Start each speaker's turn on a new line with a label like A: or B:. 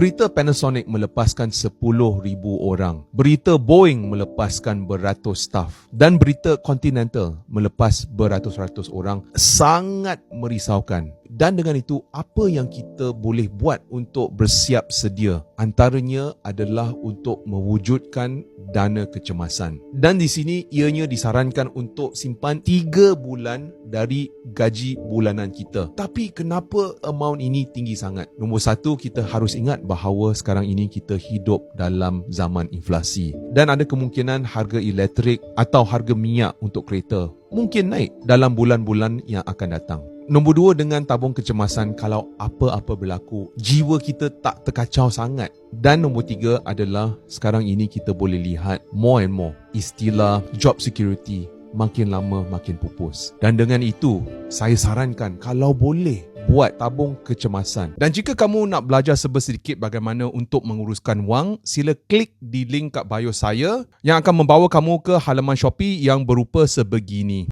A: Berita Panasonic melepaskan 10,000 orang. Berita Boeing melepaskan beratus staf. Dan berita Continental melepas beratus-ratus orang. Sangat merisaukan. Dan dengan itu, apa yang kita boleh buat untuk bersiap sedia? Antaranya adalah untuk mewujudkan dana kecemasan. Dan di sini ianya disarankan untuk simpan 3 bulan dari gaji bulanan kita. Tapi kenapa amount ini tinggi sangat? Nombor satu, kita harus ingat bahawa sekarang ini kita hidup dalam zaman inflasi. Dan ada kemungkinan harga elektrik atau harga minyak untuk kereta mungkin naik dalam bulan-bulan yang akan datang. Nombor dua dengan tabung kecemasan kalau apa-apa berlaku, jiwa kita tak terkacau sangat. Dan nombor tiga adalah sekarang ini kita boleh lihat more and more istilah job security makin lama makin pupus. Dan dengan itu, saya sarankan kalau boleh buat tabung kecemasan. Dan jika kamu nak belajar sedikit bagaimana untuk menguruskan wang, sila klik di link kat bio saya yang akan membawa kamu ke halaman Shopee yang berupa sebegini.